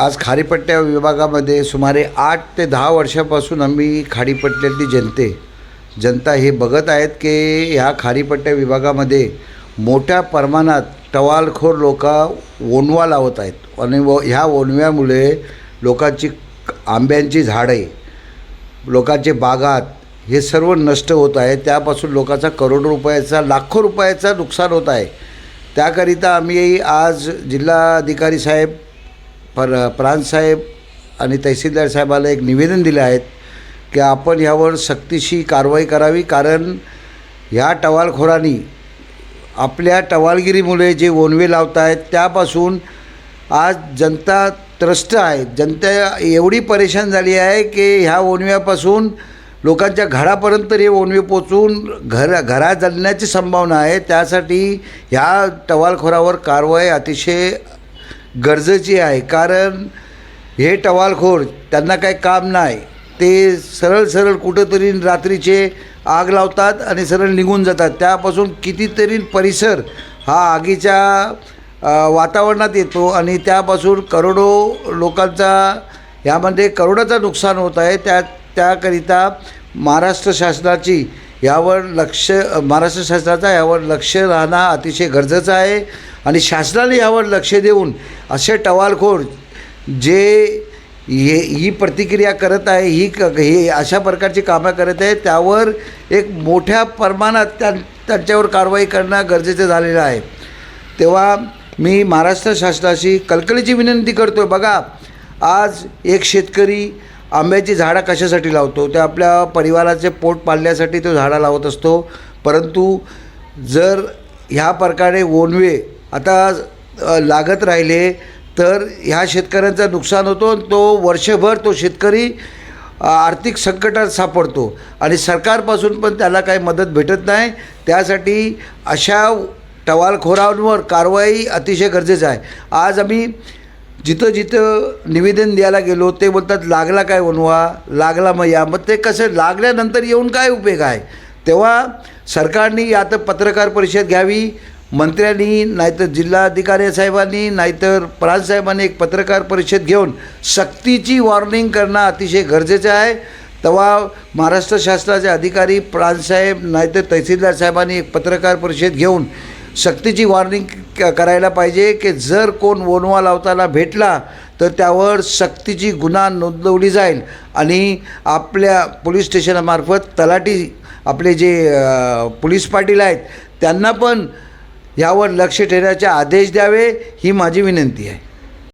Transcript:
आज खारीपट्ट्या विभागामध्ये सुमारे आठ ते दहा वर्षापासून आम्ही खाडीपट्ट्यातली जनते. जनता हे बघत आहेत की ह्या खारीपट्ट्या विभागामध्ये मोठ्या प्रमाणात टवालखोर लोक ओनवा लावत आहेत. आणि व ह्या ओनव्यामुळे लोकांची आंब्यांची झाडे लोकांचे बागात हे सर्व नष्ट होत आहे. त्यापासून लोकांचा करोडो रुपयाचा लाखो रुपयाचा नुकसान होत आहे. त्याकरिता आम्ही आज जिल्हाधिकारी साहेब पर प्रांतसाहेब आणि तहसीलदार साहेबाला एक निवेदन दिले आहेत की आपण ह्यावर सक्तीशी कारवाई करावी कारण ह्या टवालखोरांनी आपल्या टवालगिरीमुळे जे ओनवे लावत आहेत त्यापासून आज जनता त्रस्त आहे. जनता एवढी परेशान झाली आहे की ह्या ओनव्यापासून लोकांच्या घरापर्यंत हे ओनवे पोचून घर घरा जळण्याची संभावना आहे. त्यासाठी ह्या टवालखोरावर कारवाई अतिशय गरजेची आहे कारण हे टवालखोर त्यांना काही काम नाही. ते सरळ सरळ कुठंतरी रात्रीचे आग लावतात आणि सरळ निघून जातात. त्यापासून कितीतरी परिसर हा आगीच्या वातावरणात येतो आणि त्यापासून करोडो लोकांचा यामध्ये करोडाचं नुकसान होत आहे. त्या त्याकरिता महाराष्ट्र शासनाची यावर लक्ष महाराष्ट्र शासनाचा यावर लक्ष राहणं अतिशय गरजेचं आहे. आणि शासनाने यावर लक्ष देऊन असे टवालखोर जे हे ही प्रतिक्रिया करत आहे ही क हे अशा प्रकारची कामं करत आहे त्यावर एक मोठ्या प्रमाणात त्या त्यांच्यावर कारवाई करणं गरजेचं झालेलं आहे. तेव्हा मी महाराष्ट्र शासनाशी कलकलीची विनंती करतो आहे बघा आज एक शेतकरी आंब्याची झाडं कशासाठी लावतो? ते आपल्या परिवाराचे पोट पाळण्यासाठी तो झाडं लावत असतो. परंतु जर ह्या प्रकारे ओनवे आता लागत राहिले तर ह्या शेतकऱ्यांचं नुकसान होतो आणि तो वर्षभर तो शेतकरी आर्थिक संकटात सापडतो. आणि सरकारपासून पण त्याला काही मदत भेटत नाही. त्यासाठी अशा टवालखोरांवर कारवाई अतिशय गरजेचं आहे. आज आम्ही जिथं जिथं निवेदन द्यायला गेलो ते बोलतात लागला काय वनवा लागला मग या. मग ते कसं लागल्यानंतर येऊन काय उपयोग आहे? तेव्हा सरकारने यात पत्रकार परिषद घ्यावी मंत्र्यांनी नाहीतर जिल्हाधिकारी साहेबांनी नाहीतर प्रांतसाहेबांनी एक पत्रकार परिषद घेऊन सक्तीची वॉर्निंग करणं अतिशय गरजेचं आहे. तेव्हा महाराष्ट्र शासनाचे अधिकारी प्रांतसाहेब नाहीतर तहसीलदार साहेबांनी एक पत्रकार परिषद घेऊन सक्तीची वॉर्निंग क- करायला पाहिजे की जर कोण वनवा लावताना भेटला तर त्यावर सक्तीची गुन्हा नोंदवली जाईल. आणि आपल्या पोलीस स्टेशनामार्फत तलाठी आपले जे पोलीस पाटील आहेत त्यांना पण यावर लक्ष ठेवण्याचे आदेश द्यावे ही माझी विनंती आहे.